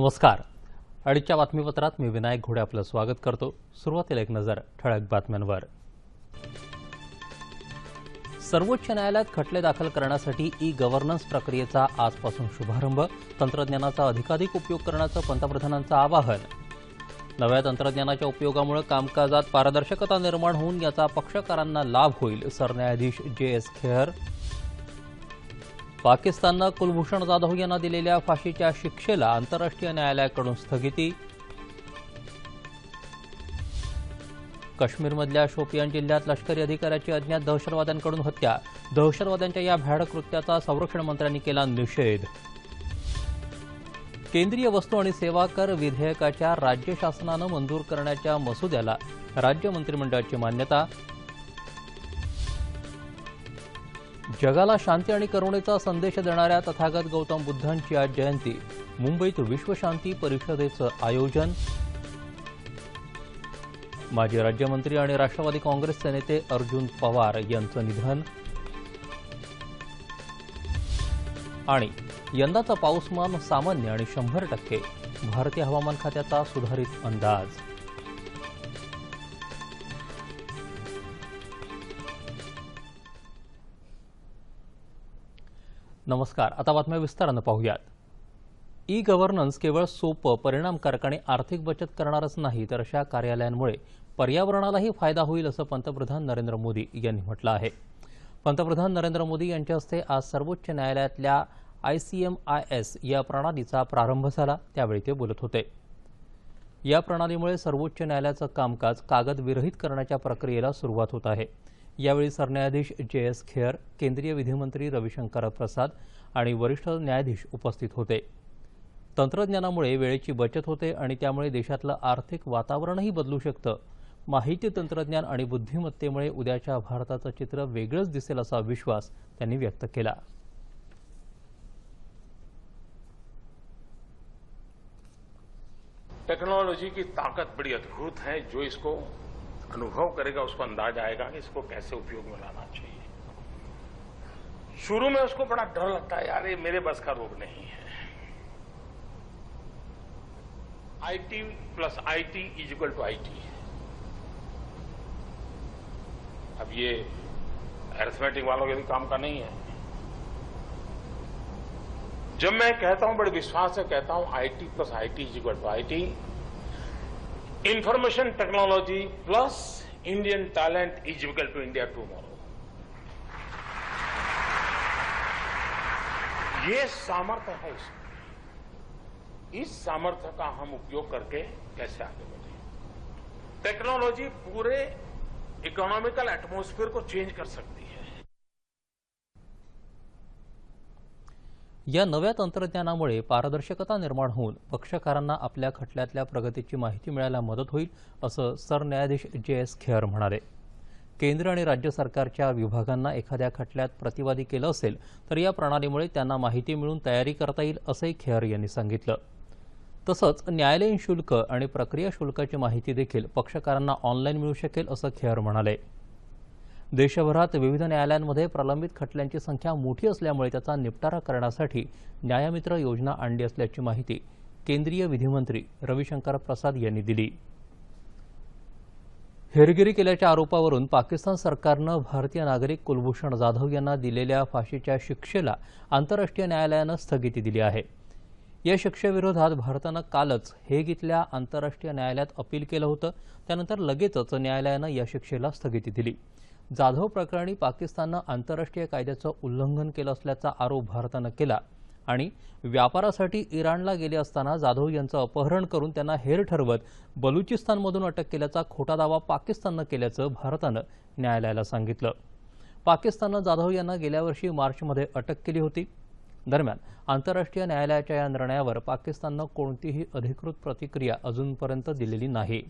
नमस्कार. अडीच्या बातमीपत्रात मी विनायक घोडे आपलं स्वागत करतो. सुरुवातीला एक नजर ठळक बातम्यांवर. सर्वोच्च न्यायालयात खटले दाखल करण्यासाठी ई गव्हर्नन्स प्रक्रियेचा आजपासून शुभारंभ तंत्रज्ञानाचा अधिकाधिक उपयोग करण्याचं पंतप्रधानांचं आवाहन. नव्या तंत्रज्ञानाच्या उपयोगामुळे कामकाजात पारदर्शकता निर्माण होऊन याचा पक्षकारांना लाभ होईल सरन्यायाधीश जे एस खेहर पाकिस्ताननं कुलभूषण जाधव यांना दिलेल्या फाशीच्या शिक्षेला आंतरराष्ट्रीय न्यायालयाकडून स्थगिती. काश्मीरमधल्या शोपियान जिल्ह्यात लष्करी अधिकाऱ्याची अज्ञात दहशतवाद्यांकडून हत्या. दहशतवाद्यांच्या या भ्याड कृत्याचा संरक्षण मंत्र्यांनी केला निषेध. केंद्रीय वस्तू आणि सेवा कर विधेयकाच्या राज्य शासनानं मंजूर करण्याच्या मसुद्याला राज्य मंत्रिमंडळाची मान्यता. जगाला शांती आणि करुणेचा संदेश देणाऱ्या तथागत गौतम बुद्धांची आज जयंती. मुंबईत विश्वशांती परिषदेचं आयोजन. माजी राज्यमंत्री आणि राष्ट्रवादी काँग्रेसचे नेते अर्जुन पवार यांचं निधन. आणि यंदाचा पाऊसमान सामान्य आणि शंभर टक्के. भारतीय हवामान खात्याचा सुधारित अंदाज. नमस्कार आता बातम्या विस्तारानं पाहूयात. ई गव्हर्नन्स केवळ सोपं परिणामकारक आणि आर्थिक बचत करणारच नाही तर अशा कार्यालयांमुळे पर्यावरणालाही फायदा होईल असं पंतप्रधान नरेंद्र मोदी यांनी म्हटलं आहे. पंतप्रधान नरेंद्र मोदी यांच्या हस्ते आज सर्वोच्च न्यायालयातल्या I C M I S या प्रणालीचा प्रारंभ झाला त्यावेळी ते बोलत होते. या प्रणालीमुळे सर्वोच्च न्यायालयाचं कामकाज कागदविरहित करण्याच्या प्रक्रियेला सुरुवात होत आहे. यावेळी सरन्यायाधीश जे एस खेअर केंद्रीय विधिमंत्री रविशंकर प्रसाद आणि वरिष्ठ न्यायाधीश उपस्थित होते. तंत्रज्ञानामुळे वेळेची बचत होते आणि त्यामुळे देशातलं आर्थिक वातावरणही बदलू शकतं. माहिती तंत्रज्ञान आणि बुद्धिमत्तेमुळे उद्याच्या भारताचं चित्र वेगळंच दिसेल असा विश्वास त्यांनी व्यक्त केला. टेक्नोलॉजी की ताकत बड़ी अद्भुत है जो इसको अनुभव करेगा, उसको अंदाज आएगा कि इसको कैसे उपयोग में लाना चाहिए। शुरू में उसको बड़ा डर लगता है, यार, ये मेरे बस का रोग नहीं है। IT plus IT is equal to IT अब ये अरिथमेटिक वालों के भी काम का नहीं है। जब मैं कहता हूँ, बड़े विश्वास से कहता हूँ IT plus IT is equal to IT information technology plus Indian talent is equal to India tomorrow ये सामर्थ्य है इसमें। इस सामर्थ्य का हम उपयोग करके कैसे आगे बढ़े? टेक्नोलॉजी पूरे इकोनॉमिकल एटमोस्फेयर को चेंज कर सकती है। या नव्या तंत्रज्ञानामुळे पारदर्शकता निर्माण होऊन पक्षकारांना आपल्या खटल्यातल्या प्रगतीची माहिती मिळायला मदत होईल असं सरन्यायाधीश जे एस खेअर म्हणाले. केंद्र आणि राज्य सरकारच्या विभागांना एखाद्या खटल्यात प्रतिवादी केलं असेल तर या प्रणालीमुळे त्यांना माहिती मिळून तयारी करता येईल असंही खेअर यांनी सांगितलं. तसंच न्यायालयीन शुल्क आणि प्रक्रिया शुल्काची माहिती देखील पक्षकारांना ऑनलाईन मिळू शकेल असं खेअर म्हणाले. देशभरात विविध न्यायालयांमध्ये प्रलंबित खटल्यांची संख्या मोठी असल्यामुळे त्याचा निपटारा करण्यासाठी न्यायमित्र योजना आणली असल्याची माहिती केंद्रीय विधिमंत्री रविशंकर प्रसाद यांनी दिली. हेरगिरी केल्याच्या आरोपावरून पाकिस्तान सरकारनं भारतीय नागरिक कुलभूषण जाधव यांना दिलेल्या फाशीच्या शिक्षेला आंतरराष्ट्रीय न्यायालयानं स्थगिती दिली आहे. या शिक्षेविरोधात भारतानं कालच हेग इथल्या आंतरराष्ट्रीय न्यायालयात अपील केलं होतं. त्यानंतर लगेचच न्यायालयानं या शिक्षेला स्थगिती दिली. जाधव प्रकरणी पाकिस्ताननं आंतरराष्ट्रीय कायद्याचं उल्लंघन केलं असल्याचा आरोप भारतानं केला आणि व्यापारासाठी इराणला गेले असताना जाधव यांचं अपहरण करून त्यांना हेर ठरवत बलुचिस्तानमधून अटक केल्याचा खोटा दावा पाकिस्ताननं केल्याचं भारतानं न्यायालयाला सांगितलं. पाकिस्ताननं जाधव यांना गेल्या वर्षी मार्चमध्ये अटक केली होती. दरम्यान आंतरराष्ट्रीय न्यायालयाच्या या निर्णयावर पाकिस्ताननं कोणतीही अधिकृत प्रतिक्रिया अजूनपर्यंत दिलेली नाही.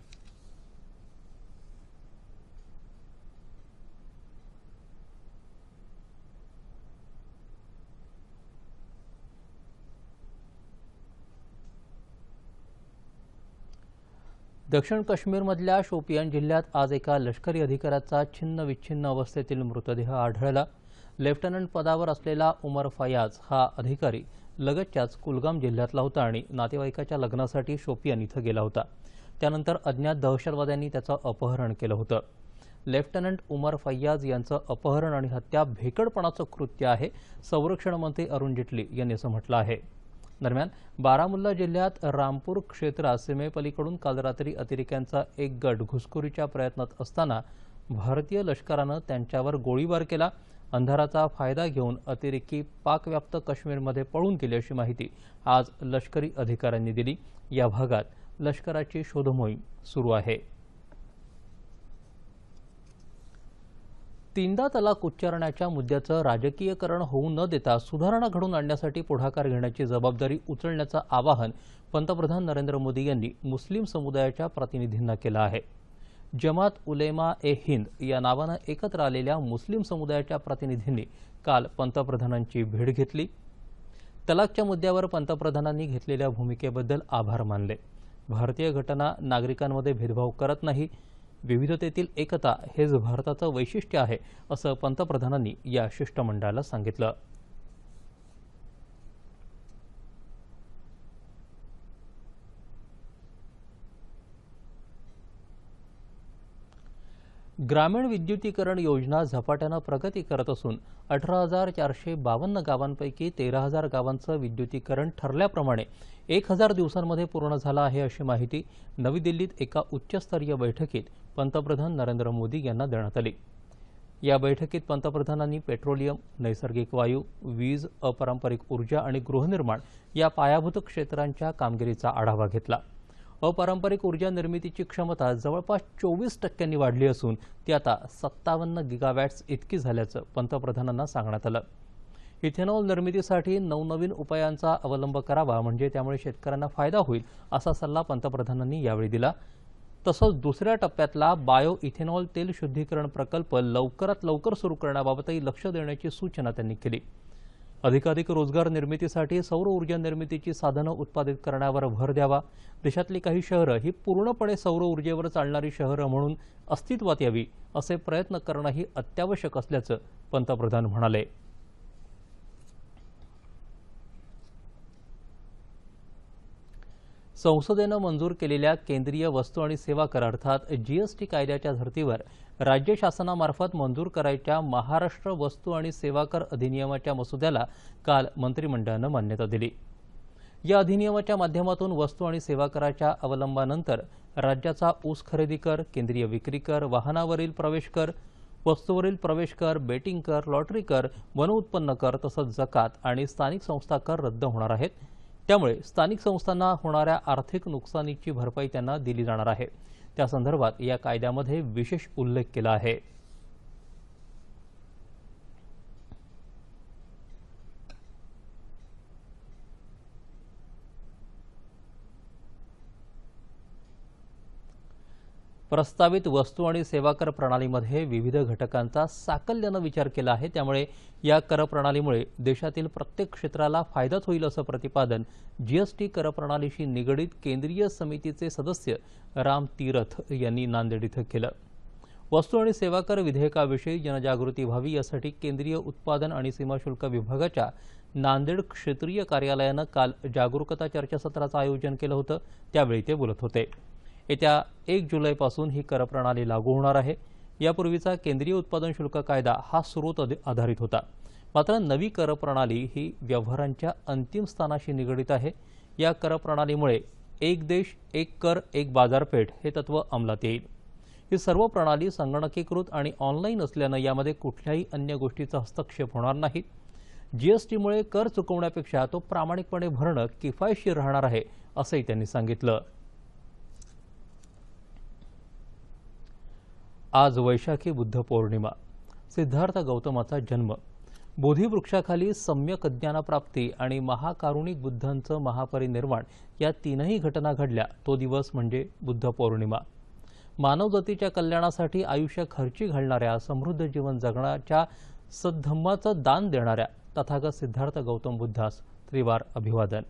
दक्षिण काश्मीरमधल्या शोपियान जिल्ह्यात आज एका लष्करी अधिकाऱ्याचा छिन्न विच्छिन्न अवस्थेतील मृतदेह आढळला. लेफ्टनंट पदावर असलेला उमर फयाज हा अधिकारी लगतच्याच कुलगाम जिल्ह्यातला होता आणि नातेवाईकाच्या लग्नासाठी शोपियान इथं गेला होता. त्यानंतर अज्ञात दहशतवाद्यांनी त्याचं अपहरण केलं होतं. लेफ्टनंट उमर फय्याज यांचं अपहरण आणि हत्या भेकडपणाचं कृत्य आहे संरक्षण मंत्री अरुण जेटली यांनी असं म्हटलं आहे. दरम्यान बारामुल्ला जिल्ह्यात रामपूर क्षेत्रात सीमेपलीकडून काल रात्री अतिरेक्यांचा एक गट घुसखोरीच्या प्रयत्नात असताना भारतीय लष्करानं त्यांच्यावर गोळीबार केला. अंधाराचा फायदा घेऊन अतिरेकी पाकव्याप्त काश्मीरमध्ये पळून गेले अशी माहिती आज लष्करी अधिकाऱ्यांनी दिली. या भागात लष्कराची शोधमोहीम सुरू आहे. तीनदा तलाक उच्चारण्याच्या मुद्द्याचं राजकीयकरण होऊ न देता सुधारणा घडवून आणण्यासाठी पुढाकार घेण्याची जबाबदारी उचलण्याचं आवाहन पंतप्रधान नरेंद्र मोदी यांनी मुस्लिम समुदायाच्या प्रतिनिधींना केलं आहे. जमात उलेमा ए हिंद या नावानं एकत्र आलेल्या मुस्लिम समुदायाच्या प्रतिनिधींनी काल पंतप्रधानांची भेट घेतली. तलाकच्या मुद्द्यावर पंतप्रधानांनी घेतलेल्या भूमिकेबद्दल आभार मानले. भारतीय घटना नागरिकांमध्ये भेदभाव करत नाही. विविधतेतील एकता हेच भारताचं वैशिष्ट्य आहे असं पंतप्रधानांनी या शिष्टमंडळाला सांगितलं. ग्रामीण विद्युतीकरण योजना झपाट्यानं प्रगती करत असून अठरा हजार चारशे बावन्न गावांपैकी तेरा हजार गावांचं विद्युतीकरण ठरल्याप्रमाणे एक हजार दिवसांमध्ये पूर्ण झाला आहे अशी माहिती नवी दिल्लीत एका उच्चस्तरीय बैठकीत पंतप्रधान नरेंद्र मोदी यांना देण्यात आली. या बैठकीत पंतप्रधानांनी पेट्रोलियम नैसर्गिक वायू वीज अपारंपरिक ऊर्जा आणि गृहनिर्माण या पायाभूत क्षेत्रांच्या कामगिरीचा आढावा घेतला. अपारंपरिक ऊर्जा निर्मितीची क्षमता जवळपास चोवीस टक्क्यांनी वाढली असून ती आता सत्तावन्न गिगावॅट्स इतकी झाल्याचं पंतप्रधानांना सांगण्यात आलं. इथेनॉल निर्मितीसाठी नवनवीन उपायांचा अवलंब करावा म्हणजे त्यामुळे शेतकऱ्यांना फायदा होईल असा सल्ला पंतप्रधानांनी यावेळी दिला. तसंच दुसऱ्या टप्प्यातला बायो इथेनॉल तेल शुद्धीकरण प्रकल्प लवकरात लवकर सुरू करण्याबाबतही लक्ष देण्याची सूचना त्यांनी केली. अधिकाधिक रोजगार निर्मितीसाठी सौर ऊर्जा निर्मितीची साधनं उत्पादित करण्यावर भर द्यावा. देशातली काही शहरं ही पूर्णपणे सौर ऊर्जेवर चालणारी शहरं म्हणून अस्तित्वात यावी असे प्रयत्न करणंही अत्यावश्यक असल्याचं पंतप्रधान म्हणाले. संसदेनं मंजूर केलेल्या केंद्रीय वस्तू आणि सेवा कर अर्थात जीएसटी कायद्याच्या धर्तीवर राज्य शासनामार्फत मंजूर करायच्या महाराष्ट्र वस्तू आणि सेवा कर अधिनियमाच्या मसुद्याला काल मंत्रिमंडळानं मान्यता दिली. या अधिनियमाच्या माध्यमातून वस्तू आणि सेवा कराच्या अवलंबानंतर राज्याचा ऊस खरेदी कर केंद्रीय विक्री कर वाहनावरील प्रवेश कर वस्तूवरील प्रवेश कर बेटिंग कर लॉटरी कर वन उत्पन्न कर तसंच जकात आणि स्थानिक संस्था कर रद्द होणार आहेत. त्यामुळे स्थानिक संस्थांना होणाऱ्या आर्थिक नुकसानीची भरपाई त्यांना दिली जाणार आहे. त्यासंदर्भात या कायद्यामध्ये विशेष उल्लेख केला आहे. प्रस्तावित वस्तू आणि सेवा कर प्रणालीमध्ये विविध घटकांचा साकल्यानं विचार केला आहे. त्यामुळे या कर प्रणालीमुळे देशातील प्रत्येक क्षेत्राला फायदाच होईल असं प्रतिपादन जीएसटी कर प्रणालीशी निगडीत केंद्रीय समितीचे सदस्य राम तीरथ यांनी नांदेड इथं केलं. वस्तू आणि सेवा कर विधेयकाविषयी जनजागृती व्हावी यासाठी केंद्रीय उत्पादन आणि सीमाशुल्क विभागाच्या नांदेड क्षेत्रीय कार्यालयानं काल जागरूकता चर्चासत्राचं आयोजन केलं होतं. त्यावेळी ते बोलत होते. येत्या एक जुलैपासून ही करप्रणाली लागू होणार आहे. यापूर्वीचा केंद्रीय उत्पादन शुल्क कायदा हा स्रोत आधारित होता. मात्र नवी करप्रणाली ही व्यवहारांच्या अंतिम स्थानाशी निगडीत आहे. या करप्रणालीमुळे एक देश एक कर एक बाजारपेठ हे तत्व अंमलात येईल. ही सर्व प्रणाली संगणकीकृत आणि ऑनलाईन असल्यानं यामध्ये कुठल्याही अन्य गोष्टीचा हस्तक्षेप होणार नाही. जीएसटीमुळे कर चुकवण्यापेक्षा तो प्रामाणिकपणे भरणं किफायतशीर राहणार आहे असंही त्यांनी सांगितलं. आज वैशाखी बुद्ध पौर्णिमा. सिद्धार्थ गौतमाचा जन्म. बोधीवृक्षाखाली सम्यक ज्ञानप्राप्ती आणि महाकारुणिक बुद्धांचं महापरिनिर्वाण या तीनही घटना घडल्या. तो दिवस म्हणजे बुद्ध पौर्णिमा. मानवजातीच्या कल्याणासाठी आयुष्य खर्ची घालणाऱ्या समृद्ध जीवन जगण्याच्या सद्धम्माचं दान देणाऱ्या तथागत सिद्धार्थ गौतम बुद्धास त्रिवार अभिवादन.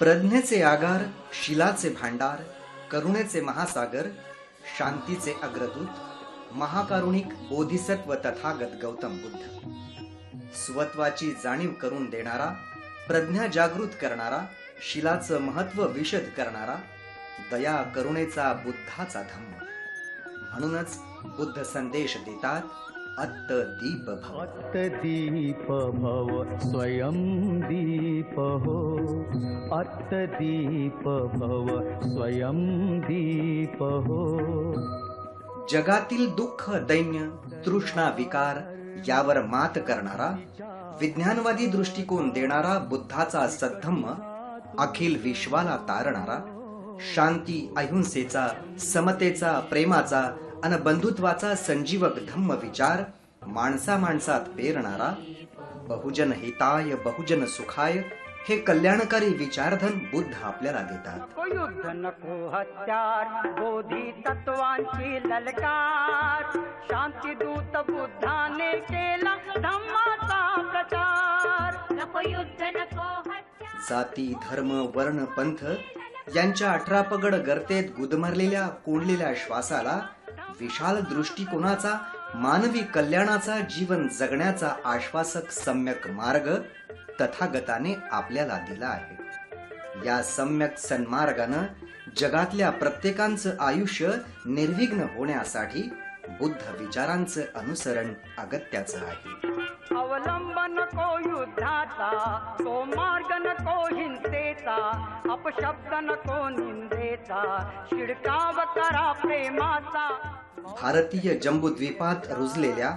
प्रज्ञेचे आगार शिलाचे भांडार करुणेचे महासागर शांतीचे अग्रदूत महाकारुणिक बोधिसत्व तथागत गौतम बुद्ध. स्वत्वाची जाणीव करून देणारा प्रज्ञा जागृत करणारा शिलाचं महत्त्व विशद करणारा दया करुणेचा बुद्धाचा धम्म. म्हणूनच बुद्ध संदेश देतात अत्त दीप भव अत्तदीप भव स्वयं दीप हो अत्तदीप भव स्वयं दीप हो जगातील दुःख दैन्य तृष्णा विकार यावर मात करणारा विज्ञानवादी दृष्टिकोन देणारा बुद्धाचा सद्धम्म अखिल विश्वाला तारणारा शांती अहिंसेचा समतेचा प्रेमाचा अन बंधुत्वाचा संजीवक धम्म विचार माणसा माणसात पेरणारा बहुजन हिताय बहुजन सुखाय हे कल्याणकारी विचारधन बुद्ध आपल्याला देतात. नको युद्ध नको हत्यार बोधी तत्वांची ललकार शांती दूत बुद्धाने केला धम्माचा प्रचार. नको युद्ध नको जाती धर्म वर्ण पंथ यांच्या अठरा पगड गर्तेत गुदमरलेल्या कोंडलेल्या श्वासाला विशाल दृष्टिकोनाचा मानवी कल्याणाचा जीवन जगण्याचा आश्वासक सम्यक मार्ग तथागताने आपल्याला दिला आहे. या सम्यक सन्मार्गानं जगातल्या प्रत्येकांचं आयुष्य निर्विघ्न होण्यासाठी बुद्ध विचारांचं अनुसरण अगत्याचं आहे. अवलंब नको युद्धाचा तो मार्ग नको हिंसेचा अपशब्द नको निंदेचा शिडकाव करा प्रेमाचा. भारतीय जम्बूद्वीपात रुजलेल्या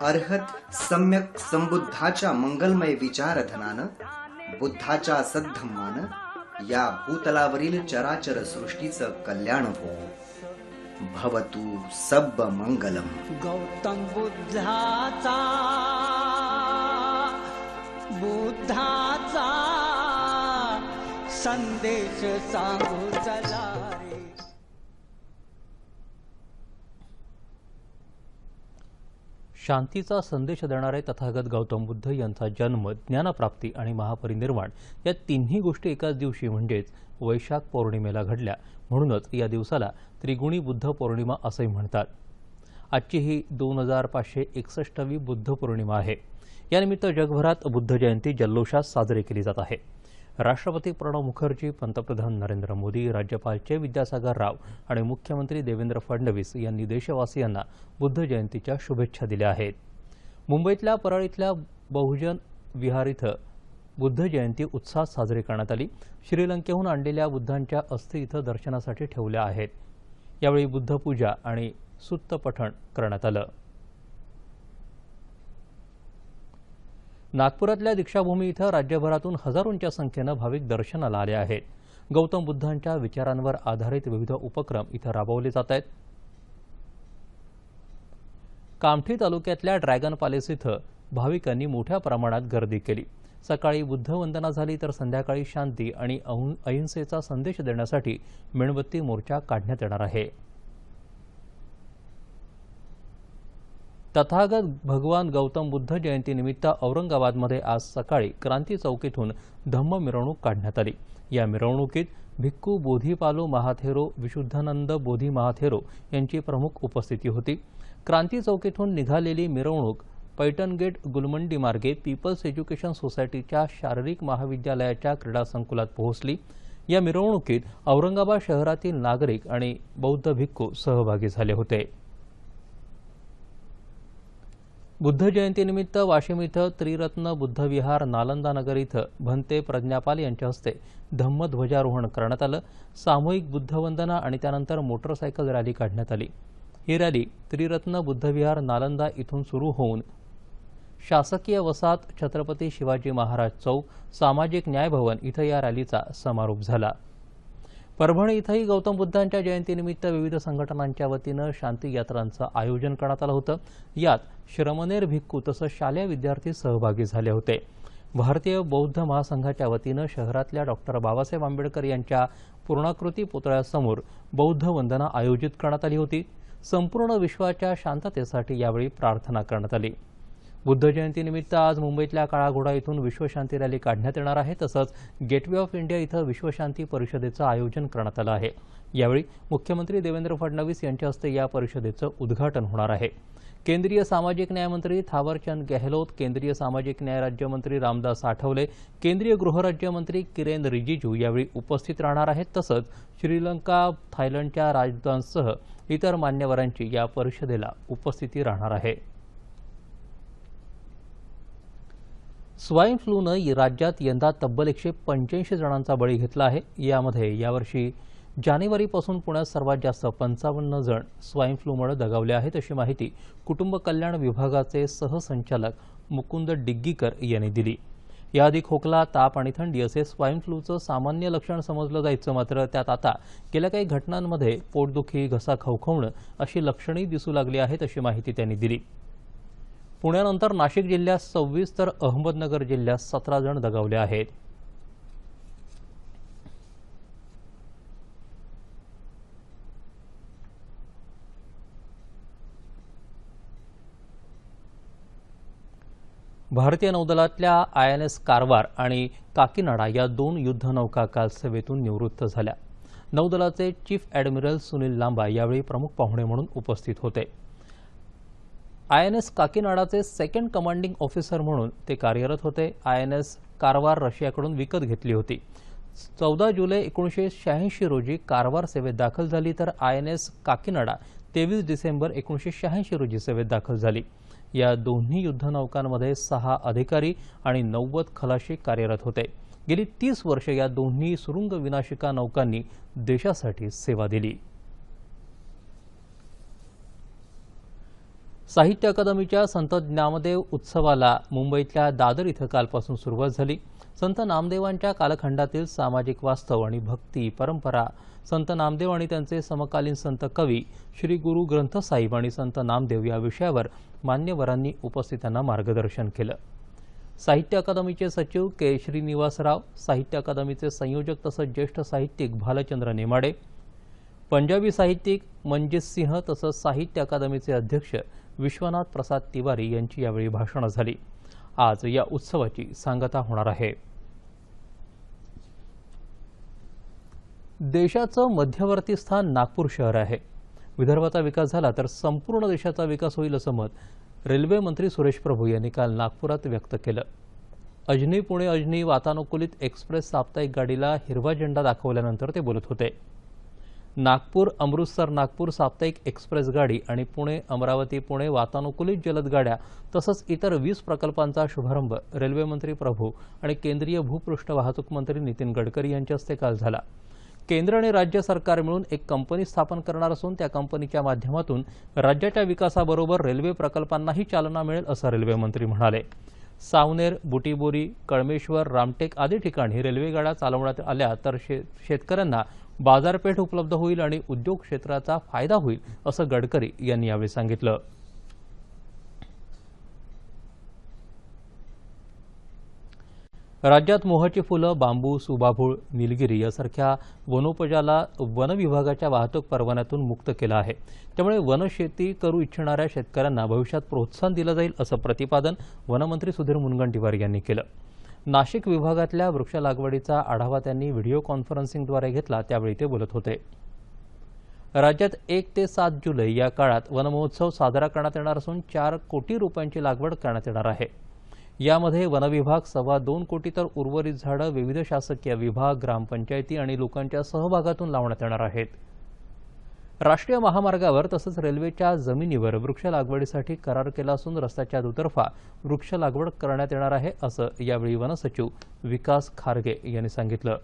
अर्हत सम्यक संबुद्धाच्या मंगलमय विचारधनानं बुद्धाच्या सद्धम्मानं या भूतलावरील चराचर सृष्टीचं कल्याण हो. भवतु सब मंगलम गौतम बुद्धाचा बुद्धाचा संदेश सांगू चला शांतीचा संदेश देणारे तथागत गौतम बुद्ध यांचा जन्म ज्ञानप्राप्ती आणि महापरिनिर्वाण या तिन्ही गोष्टी एकाच दिवशी म्हणजेच वैशाख पौर्णिमेला घडल्या. म्हणूनच या दिवसाला त्रिगुणी बुद्ध पौर्णिमा असंही म्हणतात. आजची ही दोन हजार पाचशे एकसष्टवी बुद्ध पौर्णिमा आहे. यानिमित्त जगभरात बुद्ध जयंती जल्लोषात साजरी केली जात आहे. राष्ट्रपती प्रणव मुखर्जी पंतप्रधान नरेंद्र मोदी राज्यपाल चे विद्यासागर राव आणि मुख्यमंत्री देवेंद्र फडणवीस यांनी देशवासियांना बुद्ध जयंतीच्या शुभेच्छा दिल्या आहेत. मुंबईतल्या परळीतल्या बहुजन विहार इथं बुद्ध जयंती उत्साहात साजरी करण्यात आली. श्रीलंकेहून आणलेल्या बुद्धांच्या अस्थी इथं दर्शनासाठी ठेवल्या आहेत. यावेळी बुद्ध पूजा आणि सुत्तपठण करण्यात आलं. नागपुरातल्या दीक्षाभूमी इथं राज्यभरातून हजारोंच्या संख्येनं भाविक दर्शनाला आले आहेत. गौतम बुद्धांच्या विचारांवर आधारित विविध उपक्रम इथं राबवले जात आहेत. कामठी तालुक्यातल्या ड्रॅगन पॅलेस इथं भाविकांनी मोठ्या प्रमाणात गर्दी केली. सकाळी बुद्धवंदना झाली तर संध्याकाळी शांती आणि अहिंसेचा संदेश देण्यासाठी मेणबत्ती मोर्चा काढण्यात येणार आहे. तथागत भगवान गौतम बुद्ध जयंतीनिमित्त औरंगाबादमध्ये आज सकाळी क्रांती चौकीतून धम्म मिरवणूक काढण्यात आली. या मिरवणुकीत भिक्खू बोधीपालो महाथेरो विशुद्धानंद बोधी महाथेरो यांची प्रमुख उपस्थिती होती. क्रांती चौकीतून निघालेली मिरवणूक पैठणगेट गुलमंडी मार्गे पीपल्स एज्युकेशन सोसायटीच्या शारीरिक महाविद्यालयाच्या क्रीडा संकुलात पोहोचली. या मिरवणुकीत औरंगाबाद शहरातील नागरिक आणि बौद्ध भिक्खू सहभागी झाले होते. बुद्ध जयंतीनिमित्त वाशिम इथं त्रिरत्न बुद्धविहार नालंदा नगर इथं भंते प्रज्ञापाल यांच्या हस्ते धम्म ध्वजारोहण करण्यात आलं. सामूहिक बुद्धवंदना आणि त्यानंतर मोटरसायकल रॅली काढण्यात आली. ही रॅली त्रिरत्न बुद्धविहार नालंदा इथून सुरू होऊन शासकीय वसाहत छत्रपती शिवाजी महाराज चौक सामाजिक न्याय भवन इथं या रॅलीचा समारोप झाला. परभणी इथंही गौतम बुद्धांच्या जयंतीनिमित्त विविध संघटनांच्या वतीनं शांती यात्रांचं आयोजन करण्यात आलं होतं. यात श्रमनेर भिक्खू तसंच शालेय विद्यार्थी सहभागी झाले होते. भारतीय बौद्ध महासंघाच्या वतीनं शहरातल्या डॉक्टर बाबासाहेब आंबेडकर यांच्या पूर्णाकृती पुतळ्यासमोर बौद्ध वंदना आयोजित करण्यात आली होती. संपूर्ण विश्वाच्या शांततेसाठी यावेळी प्रार्थना करण्यात आली. बुद्ध जयंतीनिमित्त आज मुंबईतल्या काळाघोडा इथून विश्वशांती रॅली काढण्यात येणार आहे. तसंच गेटवे ऑफ इंडिया इथं विश्वशांती परिषदेचं आयोजन करण्यात आलं आहे. यावेळी मुख्यमंत्री देवेंद्र फडणवीस यांच्या हस्ते या परिषदेचं उद्घाटन होणार आहे. केंद्रीय सामाजिक न्यायमंत्री थावरचंद गेहलोत केंद्रीय सामाजिक न्याय राज्यमंत्री रामदास आठवले केंद्रीय गृहराज्यमंत्री किरेन रिजिजू यावेळी उपस्थित राहणार आहेत. तसंच श्रीलंका थायलंडच्या राजदूतांसह इतर मान्यवरांची या परिषदेला उपस्थिती राहणार आहे. स्वाईन फ्लूनं राज्यात यंदा तब्बल एकशे पंच्याऐंशी जणांचा बळी घेतला आहे. यामध्ये यावर्षी जानेवारीपासून पुण्यात सर्वात जास्त पंचावन्न जण स्वाईन फ्लूमुळे दगावले आहेत अशी माहिती कुटुंब कल्याण विभागाचे सहसंचालक मुकुंद डिग्गीकर यांनी दिली. याआधी खोकला ताप आणि थंडी असे स्वाईन फ्लूचं सामान्य लक्षण समजलं जायचं मात्र त्यात आता गेल्या काही घटनांमध्ये पोटदुखी घसा खवखवणं अशी लक्षणंही दिसू लागली आहेत अशी माहिती त्यांनी दिली. पुण्यानंतर नाशिक जिल्ह्यात सव्वीस तर अहमदनगर जिल्ह्यात सतरा जण दगावले आहेत. भारतीय नौदलातल्या आय एन एस कारवार आणि काकीनाडा या दोन युद्धनौका काल सेवेतून निवृत्त झाल्या. नौदलाचे चीफ ॲडमिरल सुनील लांबा यावेळी प्रमुख पाहुणे म्हणून उपस्थित होते. आय एन एस काकीनाडाचे सेकंड कमांडिंग ऑफिसर म्हणून ते कार्यरत होते. आय एन एस कारवार रशियाकडून विकत घेतली होती. चौदा जुलै एकोणीसशे शहाऐंशी रोजी कारवार सेवेत दाखल झाली तर आय एन एस काकीनाडा तेवीस डिसेंबर एकोणीसशे शहाऐंशी रोजी सेवेत दाखल झाली. या दोन्ही युद्धनौकांमध्ये सहा अधिकारी आणि नव्वद खलाशी कार्यरत होते. गेली तीस वर्षे या दोन्ही सुरुंग विनाशिका नौकांनी देशासाठी सेवा दिली. साहित्य अकादमीच्या संत ज्ञामदेव उत्सवाला मुंबईतल्या दादर इथं कालपासून सुरुवात झाली. संत नामदेवांच्या कालखंडातील सामाजिक वास्तव आणि भक्ती परंपरा संत नामदेव आणि त्यांचे समकालीन संत कवी श्री गुरु ग्रंथ साहिब आणि संत नामदेव या विषयावर मान्यवरांनी उपस्थितांना मार्गदर्शन केलं. साहित्य अकादमीचे सचिव के श्रीनिवासराव साहित्य अकादमीचे संयोजक तसंच ज्येष्ठ साहित्यिक भालचंद्र नेमाडे पंजाबी साहित्यिक मनजित सिंह तसंच साहित्य अकादमीचे अध्यक्ष विश्वनाथ प्रसाद तिवारी यांची यावेळी भाषणं झाली. आज या उत्सवाची सांगता होणार आहे. देशाचं मध्यवर्ती स्थान नागपूर शहर आहे. विदर्भाचा विकास झाला तर संपूर्ण देशाचा विकास होईल असं मत रेल्वे मंत्री सुरेश प्रभू यांनी काल नागपुरात व्यक्त केलं. अजनी पुणे अजनी वातानुकूलित एक्सप्रेस साप्ताहिक गाडीला हिरवा झेंडा दाखवल्यानंतर ते बोलत होते. नागपूर अमृतसर नागपूर साप्ताहिक एक्सप्रेस गाडी आणि पुणे अमरावती पुणे वातानुकूलित जलद गाड्या तसंच इतर वीस प्रकल्पांचा शुभारंभ रेल्वेमंत्री प्रभू आणि केंद्रीय भूपृष्ठ वाहतूक मंत्री नितीन गडकरी यांच्या हस्ते काल झाला. केंद्र आणि राज्य सरकार मिळून एक कंपनी स्थापन करणार असून त्या कंपनीच्या माध्यमातून राज्याच्या विकासाबरोबर रेल्वे प्रकल्पांनाही चालना मिळेल असं रेल्वेमंत्री म्हणाले. सावनेर बुटीबोरी कळमेश्वर रामटेक आदी ठिकाणी रेल्वेगाड्या चालवण्यात आल्या तर शे शेतकऱ्यांना बाजारपेठ उपलब्ध होईल आणि उद्योग क्षेत्राचा फायदा होईल असं गडकरी यांनी यावेळी सांगितलं. राज्यात मोहाची फुलं बांबू सुबाभूळ निलगिरी यासारख्या वनोपजाला वन विभागाच्या वाहतूक परवान्यातून मुक्त केलं आहे. त्यामुळे वनशेती करू इच्छिणाऱ्या शेतकऱ्यांना भविष्यात प्रोत्साहन दिलं जाईल असं प्रतिपादन वनमंत्री सुधीर मुनगंटीवार यांनी केलं. नाशिक विभागातल्या वृक्ष लागवडीचा आढावा त्यांनी व्हिडिओ कॉन्फरन्सिंगद्वारे घेतला त्यावेळी ते बोलत होते. राज्यात एक ते सात जुलै या काळात वनमहोत्सव साजरा करण्यात येणार असून चार कोटी रुपयांची लागवड करण्यात येणार आहे. यामध्ये वनविभाग सव्वा दोन कोटी तर उर्वरित झाडं विविध शासकीय विभाग ग्रामपंचायती आणि लोकांच्या सहभागातून लावण्यात येणार आहेत. राष्ट्रीय महामार्गावर तसंच रेल्वेच्या जमिनीवर वृक्ष लागवडीसाठी करार केला असून रस्त्याच्या दुतर्फा वृक्ष लागवड करण्यात येणार आहे असं यावेळी वनसचिव विकास खारगे यांनी सांगितलं.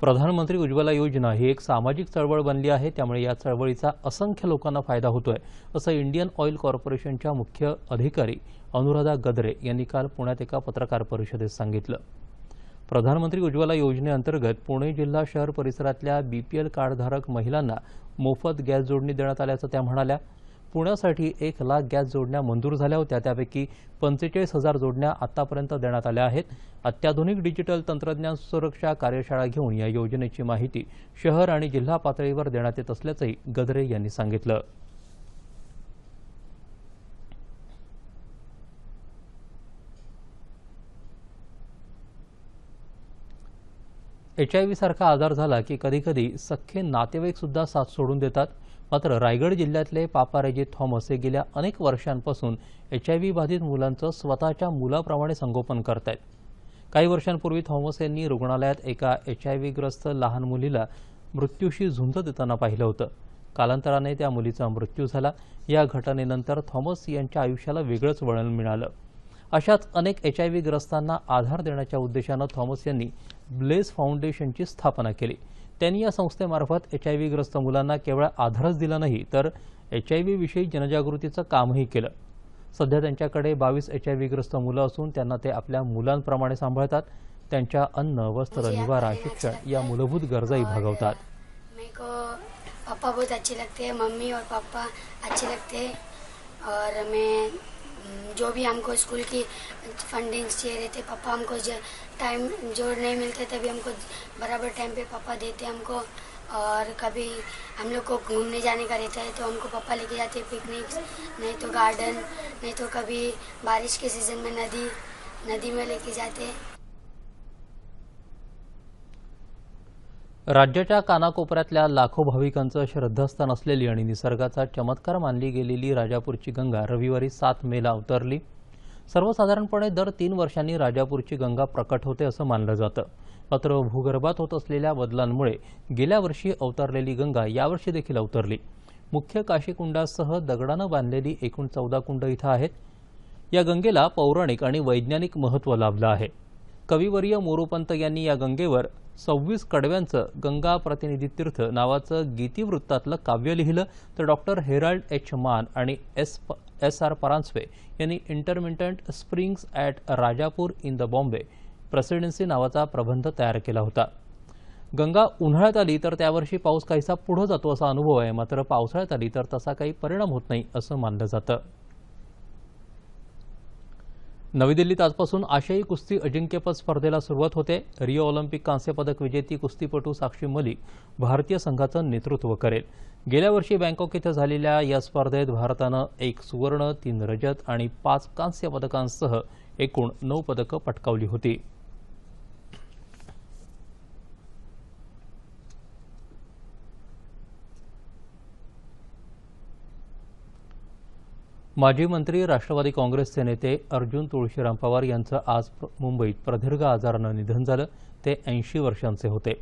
प्रधानमंत्री उज्ज्वला योजना ही एक सामाजिक चळवळ बनली आहे त्यामुळे या चळवळीचा असंख्य लोकांना फायदा होतोय असं इंडियन ऑइल कॉर्पोरेशनच्या मुख्य अधिकारी अनुराधा गद्रे यांनी काल पुण्यात एका पत्रकार परिषदेत सांगितलं. प्रधानमंत्री उज्ज्वला योजनेअंतर्गत पुणे जिल्हा शहर परिसरातल्या बीपीएल कार्डधारक महिलांना मोफत गॅस जोडणी देण्यात आल्याचं त्या म्हणाल्या. पुण्यासाठी एक लाख गॅस जोडण्या मंजूर झाल्या होत्या. त्यापैकी पंचेचाळीस हजार जोडण्या आतापर्यंत देण्यात आल्या आहेत. अत्याधुनिक डिजिटल तंत्रज्ञान सुरक्षा कार्यशाळा घेऊन या योजनेची माहिती शहर आणि जिल्हा पातळीवर देण्यात येत असल्याचंही गद्रे यांनी सांगितलं. एच आय व्ही सारखा आजार झाला की कधीकधी सख्खे नातेवाईकसुद्धा साथ सोडून देतात. मात्र रायगड जिल्ह्यातले पापारेजी थॉमस हे गेल्या अनेक वर्षांपासून एच आय व्ही बाधित मुलांचं स्वतःच्या मुलाप्रमाणे संगोपन करत आहेत काही वर्षांपूर्वी थॉमस यांनी रुग्णालयात एका एच आय व्हीग्रस्त लहान मुलीला मृत्यूशी झुंज देताना पाहिलं होतं. कालांतराने त्या मुलीचा मृत्यू झाला. या घटनेनंतर थॉमस यांच्या आयुष्याला वेगळंच वळण मिळालं. अशाच अनेक एच आय व्ही ग्रस्तांना आधार देण्याच्या उद्देशानं थॉमस यांनी ब्लेस फाउंडेशनची स्थापना केली. त्यांनी या संस्थेमार्फत एच आय व्ही ग्रस्त मुलांना केवळ आधारच दिला नाही तर एच आय व्ही विषयी जनजागृतीचं कामही केलं. सध्या त्यांच्याकडे बावीस एच आय व्ही ग्रस्त मुलं असून त्यांना ते आपल्या मुलांप्रमाणे सांभाळतात. त्यांच्या अन्न वस्त्र निवारा शिक्षण या मूलभूत गरजाही भागवतात. मेरे को पापा बहुत अच्छे लगते हैं मम्मी और पापा अच्छे लगते हैं और मैं जो भी हमको स्कूल की फंडिंग चाहिए रहते, पापा हमको टाइम जो नहीं मिलते तभी हमको बराबर टाइम पे पापा देते हमको। और कभी हम लोग को घूमने जाने का रहता है तो हमको पापा लेके जाते हैं पिकनिक नहीं तो गार्डन नहीं तो कभी बारिश के सीज़न में नदी नदी में लेके जाते। हैं राज्याच्या कानाकोपऱ्यातल्या लाखो भाविकांचं श्रद्धास्थान असलेली आणि निसर्गाचा चमत्कार मानली गेलेली राजापूरची गंगा रविवारी सात मेला अवतरली सर्वसाधारणपणे दर तीन वर्षांनी राजापूरची गंगा प्रकट होते असं मानलं जातं. मात्र भूगर्भात होत असलेल्या बदलांमुळे गेल्या वर्षी अवतरलेली गंगा यावर्षी देखील अवतरली. मुख्य काशीकुंडासह दगडानं बांधलेली एकूण चौदा कुंड इथं आहेत. या गंगेला पौराणिक आणि वैज्ञानिक महत्त्व लाभलं आहे. कविवर्य मोरोपंत यांनी या गंगेवर सव्वीस कडव्यांचं गंगा प्रतिनिधी तीर्थ नावाचं गीतिवृत्तातलं काव्य लिहिलं. तर डॉक्टर हेराल्ड एच. मान आणि एस एस आर परांजपे यांनी intermittent springs at Rajapur in the Bombay presidency नावाचा प्रबंध तयार केला होता. गंगा उन्हाळ्यात आली तर त्यावर्षी पाऊस काहीसा पुढं जातो असा अनुभव आहे. मात्र पावसाळ्यात आली तर तसा काही परिणाम होत नाही असं मानलं जातं. नवी दिल्लीत आजपासून आशियाई कुस्ती अजिंक्यपद स्पर्धेला सुरुवात होते. रिओ ऑलिम्पिक कांस्यपदक विजेती कुस्तीपटू साक्षी मलिक भारतीय संघाचं नेतृत्व करेल. गेल्या वर्षी बँकॉक इथं झालेल्या या स्पर्धेत भारतानं एक सुवर्ण तीन रजत आणि पाच कांस्य पदकांसह एकूण नऊ पदकं पटकावली होती. माजी मंत्री राष्ट्रवादी काँग्रेसचे नेते अर्जुन तुळशीराम पवार यांचं आज मुंबईत प्रदीर्घ आजारानं निधन झालं. ते ऐंशी वर्षांचे होते.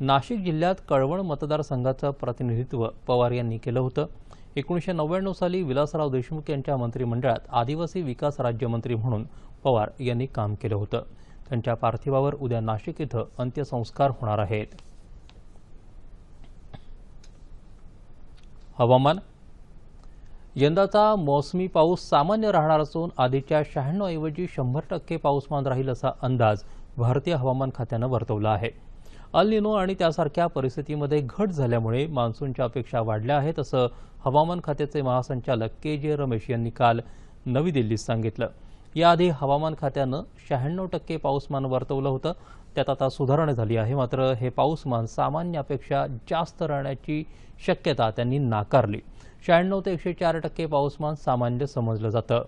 नाशिक जिल्ह्यात कळवण मतदारसंघाचं प्रतिनिधित्व पवार यांनी केलं होतं. एकोणीसशे नव्याण्णव साली विलासराव देशमुख यांच्या मंत्रिमंडळात आदिवासी विकास राज्यमंत्री म्हणून पवार यांनी काम केलं होतं. त्यांच्या पार्थिवावर उद्या नाशिक इथं अंत्यसंस्कार होणार आहेत. हवामान यंदाचा मोसमी पाऊस सामान्य राहणार असून आधीच्या शहाण्णवऐवजी शंभर टक्के पाऊसमान राहील असा अंदाज भारतीय हवामान खात्यानं वर्तवला आहे. अल निनो आणि त्यासारख्या परिस्थितीमध्ये घट झाल्यामुळे मान्सूनच्या अपेक्षा वाढल्या आहेत असं हवामान खात्याचे महासंचालक के जे रमेश यांनी काल नवी दिल्लीत सांगितलं. याआधी हवामान खात्यानं शहाण्णव टक्के पाऊसमान वर्तवलं होतं. त्यात आता सुधारणा झाली आहे. मात्र हे पाऊसमान सामान्यापेक्षा जास्त राहण्याची शक्यता त्यांनी नाकारली. शहाण्णव ते एकशे चार टक्के पाऊसमान सामान्य समजलं जातं.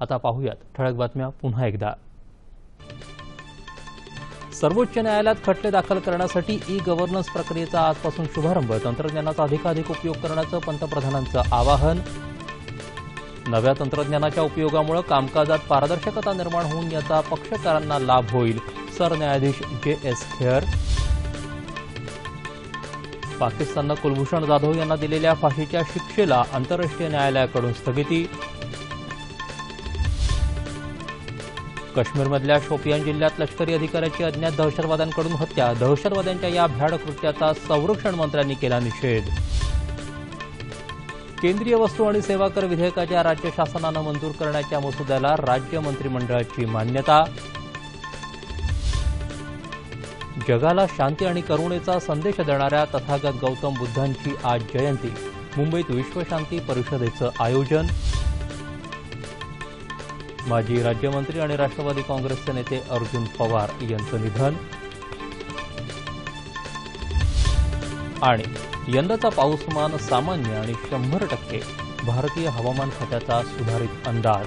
आता पाहूयात. ठळक बातम्या पुन्हा एकदा. सर्वोच्च न्यायालयात खटले दाखल करण्यासाठी ई गव्हर्नन्स प्रक्रियेचा आजपासून शुभारंभ. तंत्रज्ञानाचा अधिकाधिक उपयोग करण्याचं पंतप्रधानांचं आवाहन. नव्या तंत्रज्ञानाच्या उपयोगामुळे कामकाजात पारदर्शकता निर्माण होऊन याचा पक्षकारांना लाभ होईल. सरन्यायाधीश जे एस खेअर पाकिस्ताननं कुलभूषण जाधव यांना दिलेल्या फाशीच्या शिक्षेला आंतरराष्ट्रीय न्यायालयाकडून स्थगिती. काश्मीरमधल्या शोपियान जिल्ह्यात लष्करी अधिकाऱ्याची अज्ञात दहशतवाद्यांकडून हत्या. दहशतवाद्यांच्या या भ्याड कृत्याचा संरक्षण मंत्र्यांनी केला निषेध. केंद्रीय वस्तू आणि सेवा कर विधेयकाच्या राज्य शासनानं मंजूर करण्याच्या मसुद्याला राज्य मंत्रिमंडळाची मान्यता. जगाला शांती आणि करुणेचा संदेश देणाऱ्या तथागत गौतम बुद्धांची आज जयंती. मुंबईत विश्वशांती परिषदेचं आयोजन. माजी राज्यमंत्री आणि राष्ट्रवादी काँग्रेसचे नेते अर्जुन पवार यांचं निधन. आणि यंदाचा पाऊसमान सामान्य आणि शंभर टक्के. भारतीय हवामान खात्याचा सुधारित अंदाज.